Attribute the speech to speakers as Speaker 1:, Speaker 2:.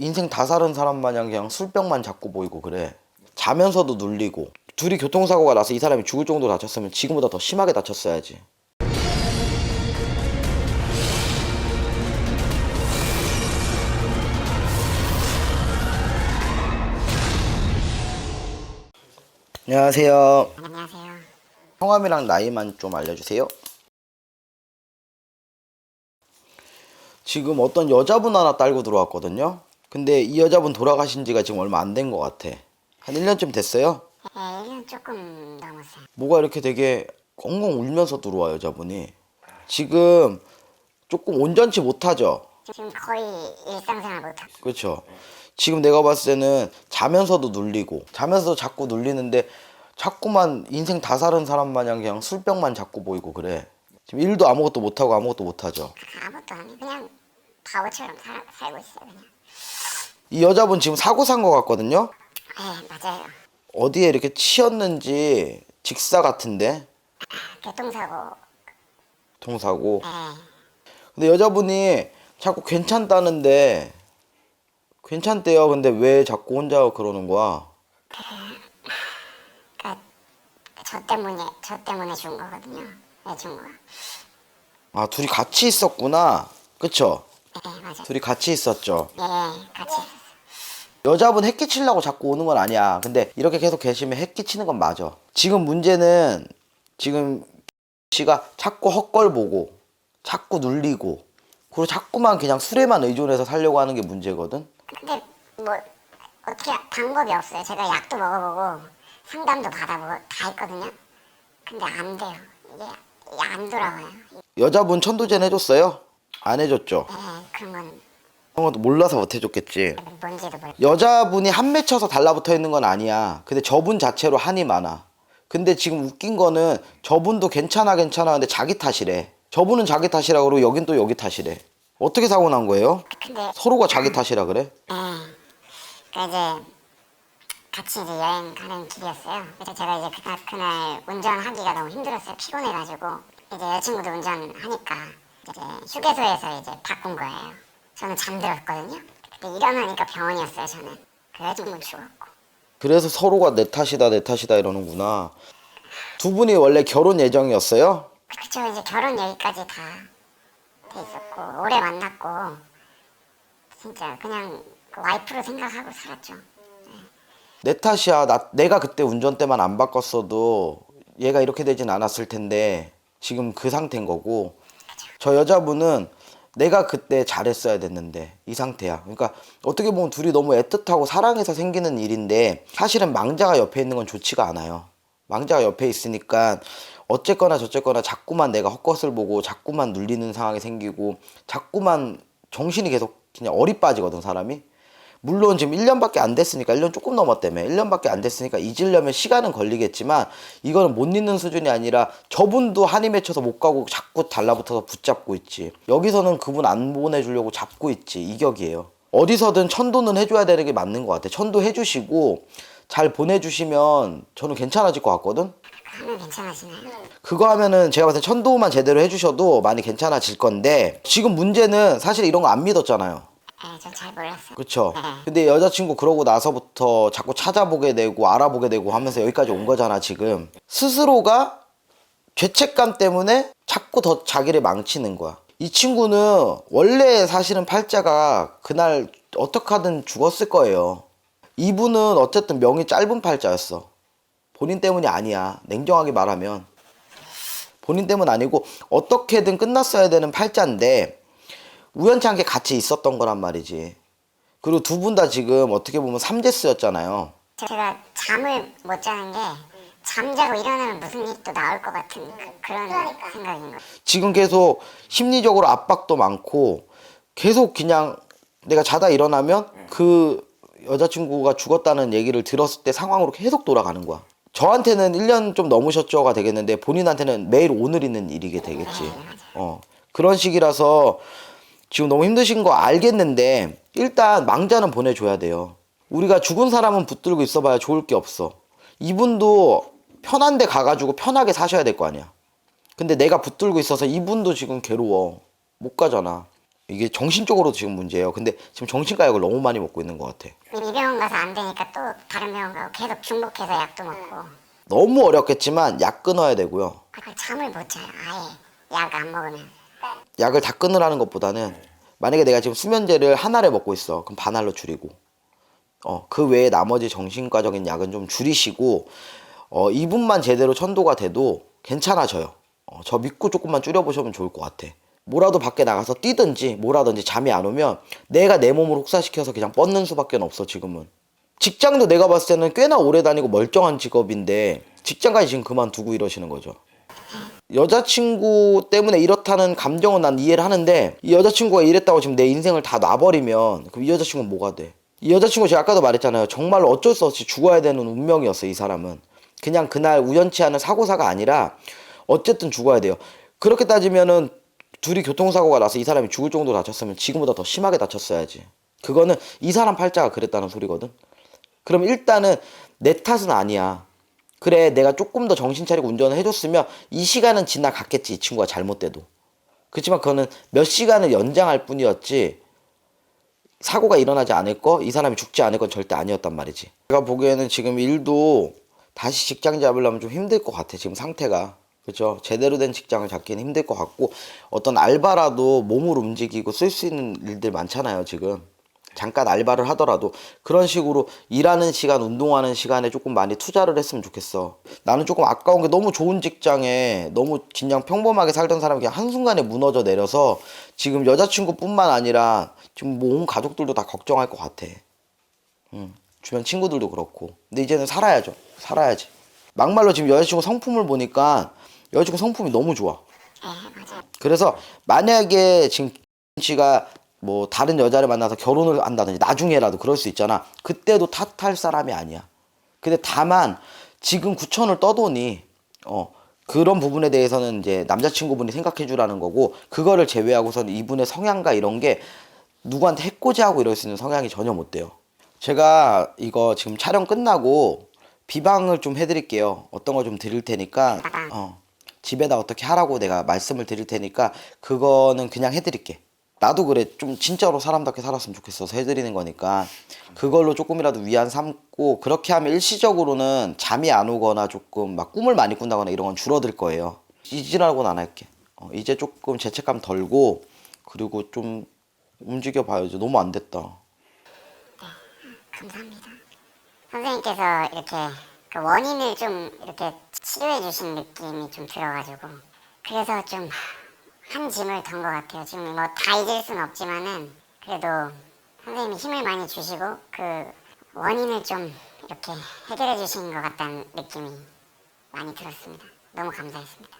Speaker 1: 인생 다 사는 사람 마냥 그냥 술병만 자꾸 보이고 그래. 자면서도 눌리고. 둘이 교통사고가 나서 이 사람이 죽을 정도로 다쳤으면 지금보다 더 심하게 다쳤어야지. 안녕하세요.
Speaker 2: 안녕하세요.
Speaker 1: 성함이랑 나이만 좀 알려주세요. 지금 어떤 여자분 하나 딸고 들어왔거든요. 근데 이 여자분 돌아가신 지가 지금 얼마 안 된 것 같아. 한 1년쯤 됐어요?
Speaker 2: 예, 1년 조금 넘었어요.
Speaker 1: 뭐가 이렇게 되게 엉엉 울면서 들어와, 여자분이. 지금 조금 온전치 못하죠?
Speaker 2: 지금 거의 일상생활 못하고
Speaker 1: 그렇죠. 지금 내가 봤을 때는 자면서도 눌리고 자면서도 자꾸 눌리는데 자꾸만 인생 다 사는 사람 마냥 그냥 술병만 자꾸 보이고 그래. 지금 일도 아무것도 못하고 아무것도 못하죠.
Speaker 2: 아무것도 안 해. 그냥 바보처럼 살, 살고 있어요. 그냥.
Speaker 1: 이 여자분 지금 사고 산 것 같거든요.
Speaker 2: 예, 맞아요.
Speaker 1: 어디에 이렇게 치였는지 직사 같은데
Speaker 2: 교통사고.
Speaker 1: 통사고.
Speaker 2: 예.
Speaker 1: 근데 여자분이 자꾸 괜찮다는데 괜찮대요. 근데 왜 자꾸 혼자 그러는 거야?
Speaker 2: 그러니까 저 때문에 저 때문에 준 거거든요. 여자친구가.
Speaker 1: 아 둘이 같이 있었구나. 그쵸?
Speaker 2: 예, 맞아요.
Speaker 1: 둘이 같이 있었죠.
Speaker 2: 예, 같이.
Speaker 1: 여자분 핵 끼치려고 자꾸 오는 건 아니야. 근데 이렇게 계속 계시면 핵 끼치는 건 맞아. 지금 문제는 지금 씨가 자꾸 헛걸 보고 자꾸 눌리고 그리고 자꾸만 그냥 술에만 의존해서 살려고 하는 게 문제거든.
Speaker 2: 근데 뭐 어떻게 방법이 없어요. 제가 약도 먹어보고 상담도 받아보고 다 했거든요. 근데 안 돼요. 이게 안 돌아와요.
Speaker 1: 여자분 천도제 해줬어요? 안 해줬죠.
Speaker 2: 예, 그런 건
Speaker 1: 형은 몰라서 못 해줬겠지.
Speaker 2: 뭔지도 모르.
Speaker 1: 여자분이 한 맺혀서 달라붙어 있는 건 아니야. 근데 저분 자체로 한이 많아. 근데 지금 웃긴 거는 저분도 괜찮아 괜찮아 근데 자기 탓이래. 저분은 자기 탓이라 그러고 여긴 또 여기 탓이래. 어떻게 사고 난 거예요?
Speaker 2: 근데
Speaker 1: 서로가 자기 탓이라 그래?
Speaker 2: 예. 그러니까 이제 같이 이제 여행 가는 길이었어요. 그래서 제가 이제 그날, 그날 운전하기가 너무 힘들었어요. 피곤해가지고 이제 여자친구도 운전하니까 이제 휴게소에서 이제 바꾼 거예요. 저는 잠들었거든요. 근데 일어나니까 병원이었어요. 저는 그 여자친구는 죽었고.
Speaker 1: 그래서 서로가 내 탓이다 내 탓이다 이러는구나. 두 분이 원래 결혼 예정이었어요?
Speaker 2: 그쵸 이제 결혼 얘기까지 다 돼 있었고 오래 만났고 진짜 그냥 그 와이프로 생각하고 살았죠.
Speaker 1: 내 탓이야. 나, 내가 그때 운전대만 안 바꿨어도 얘가 이렇게 되진 않았을 텐데 지금 그 상태인 거고 저 여자분은 내가 그때 잘했어야 됐는데 이 상태야. 그러니까 어떻게 보면 둘이 너무 애틋하고 사랑해서 생기는 일인데 사실은 망자가 옆에 있는 건 좋지가 않아요. 망자가 옆에 있으니까 어쨌거나 저쨌거나 자꾸만 내가 헛것을 보고 자꾸만 눌리는 상황이 생기고 자꾸만 정신이 계속 그냥 어리 빠지거든 사람이. 물론 지금 1년밖에 안 됐으니까 1년 조금 넘었다며 1년밖에 안 됐으니까 잊으려면 시간은 걸리겠지만 이거는 못 잊는 수준이 아니라 저분도 한이 맺혀서 못 가고 자꾸 달라붙어서 붙잡고 있지. 여기서는 그분 안 보내주려고 잡고 있지. 이격이에요. 어디서든 천도는 해줘야 되는 게 맞는 것 같아. 천도 해주시고 잘 보내주시면 저는 괜찮아질 것 같거든?
Speaker 2: 하면 괜찮으시나요?
Speaker 1: 그거 하면은 제가 봤을 때 천도만 제대로 해주셔도 많이 괜찮아질 건데 지금 문제는 사실 이런 거 안 믿었잖아요
Speaker 2: 네, 전잘 몰랐어요.
Speaker 1: 그쵸. 근데 여자친구 그러고 나서부터 자꾸 찾아보게 되고 알아보게 되고 하면서 여기까지 온 거잖아, 지금. 스스로가 죄책감 때문에 자꾸 더 자기를 망치는 거야. 이 친구는 원래 사실은 팔자가 그날 어떻게 하든 죽었을 거예요. 이분은 어쨌든 명이 짧은 팔자였어. 본인 때문이 아니야. 냉정하게 말하면. 본인 때문 아니고 어떻게든 끝났어야 되는 팔자인데 우연치 않게 같이 있었던 거란 말이지. 그리고 두 분 다 지금 어떻게 보면 삼재스였잖아요.
Speaker 2: 제가 잠을 못 자는 게 잠자고 일어나면 무슨 일이 또 나올 것 같은 그, 런 생각인 거예요.
Speaker 1: 지금 계속 심리적으로 압박도 많고 계속 그냥 내가 자다 일어나면 그 여자친구가 죽었다는 얘기를 들었을 때 상황으로 계속 돌아가는 거야. 저한테는 1년 좀 넘으셨죠가 되겠는데 본인한테는 매일 오늘 있는 일이게 되겠지. 어. 그런 식이라서 지금 너무 힘드신 거 알겠는데 일단 망자는 보내줘야 돼요. 우리가 죽은 사람은 붙들고 있어봐야 좋을 게 없어. 이분도 편한 데 가가지고 편하게 사셔야 될 거 아니야. 근데 내가 붙들고 있어서 이분도 지금 괴로워. 못 가잖아. 이게 정신적으로 지금 문제예요. 근데 지금 정신과 약을 너무 많이 먹고 있는 것 같아.
Speaker 2: 이 병원 가서 안 되니까 또 다른 병원 가고 계속 중복해서 약도 먹고
Speaker 1: 너무 어렵겠지만 약 끊어야 되고요.
Speaker 2: 그 잠을 못 자요 아예 약 안 먹으면
Speaker 1: 약을 다 끊으라는 것보다는 만약에 내가 지금 수면제를 한 알에 먹고 있어. 그럼 반 알로 줄이고. 어, 그 외에 나머지 정신과적인 약은 좀 줄이시고 어, 이분만 제대로 천도가 돼도 괜찮아져요. 어, 저 믿고 조금만 줄여보시면 좋을 것 같아. 뭐라도 밖에 나가서 뛰든지 뭐라든지 잠이 안 오면 내가 내 몸을 혹사시켜서 그냥 뻗는 수밖에 없어 지금은. 직장도 내가 봤을 때는 꽤나 오래 다니고 멀쩡한 직업인데 직장까지 지금 그만두고 이러시는 거죠. 여자친구 때문에 이렇다는 감정은 난 이해를 하는데 이 여자친구가 이랬다고 지금 내 인생을 다 놔버리면 그럼 이 여자친구는 뭐가 돼? 이 여자친구 제가 아까도 말했잖아요. 정말로 어쩔 수 없이 죽어야 되는 운명이었어 이 사람은. 그냥 그날 우연치 않은 사고사가 아니라 어쨌든 죽어야 돼요. 그렇게 따지면은 둘이 교통사고가 나서 이 사람이 죽을 정도로 다쳤으면 지금보다 더 심하게 다쳤어야지. 그거는 이 사람 팔자가 그랬다는 소리거든. 그럼 일단은 내 탓은 아니야. 그래, 내가 조금 더 정신 차리고 운전을 해줬으면 이 시간은 지나갔겠지, 이 친구가 잘못돼도. 그렇지만 그거는 몇 시간을 연장할 뿐이었지, 사고가 일어나지 않을 거, 이 사람이 죽지 않을 건 절대 아니었단 말이지. 제가 보기에는 지금 일도 다시 직장 잡으려면 좀 힘들 것 같아, 지금 상태가. 그죠? 제대로 된 직장을 잡기는 힘들 것 같고, 어떤 알바라도 몸을 움직이고 쓸 수 있는 일들 많잖아요, 지금. 잠깐 알바를 하더라도 그런 식으로 일하는 시간, 운동하는 시간에 조금 많이 투자를 했으면 좋겠어. 나는 조금 아까운 게 너무 좋은 직장에 너무 그냥 평범하게 살던 사람이 그냥 한순간에 무너져 내려서 지금 여자친구뿐만 아니라 지금 뭐 온 가족들도 다 걱정할 것 같아. 응. 주변 친구들도 그렇고. 근데 이제는 살아야죠. 살아야지. 막말로 지금 여자친구 성품을 보니까 여자친구 성품이 너무 좋아.
Speaker 2: 예 맞아요
Speaker 1: 그래서 만약에 지금 씨가 뭐 다른 여자를 만나서 결혼을 한다든지 나중에라도 그럴 수 있잖아. 그때도 탓할 사람이 아니야. 근데 다만 지금 구천을 떠도니 어 그런 부분에 대해서는 이제 남자친구분이 생각해 주라는 거고 그거를 제외하고서는 이분의 성향과 이런 게 누구한테 해코지하고 이럴 수 있는 성향이 전혀 못 돼요. 제가 이거 지금 촬영 끝나고 비방을 좀 해드릴게요. 어떤 거 좀 드릴 테니까 어, 집에다 어떻게 하라고 내가 말씀을 드릴 테니까 그거는 그냥 해드릴게. 나도 그래 좀 진짜로 사람답게 살았으면 좋겠어서 해드리는 거니까 그걸로 조금이라도 위안 삼고 그렇게 하면 일시적으로는 잠이 안 오거나 조금 막 꿈을 많이 꾼다거나 이런 건 줄어들 거예요. 이지라고는 안 할게. 어, 이제 조금 죄책감 덜고 그리고 좀 움직여 봐야죠. 너무 안 됐다.
Speaker 2: 감사합니다 선생님께서 이렇게 그 원인을 좀 이렇게 치료해 주신 느낌이 좀 들어가지고 그래서 좀 한 짐을 던 것 같아요. 지금 뭐 다 잊을 순 없지만은 그래도 선생님이 힘을 많이 주시고 그 원인을 좀 이렇게 해결해 주신 것 같다는 느낌이 많이 들었습니다. 너무 감사했습니다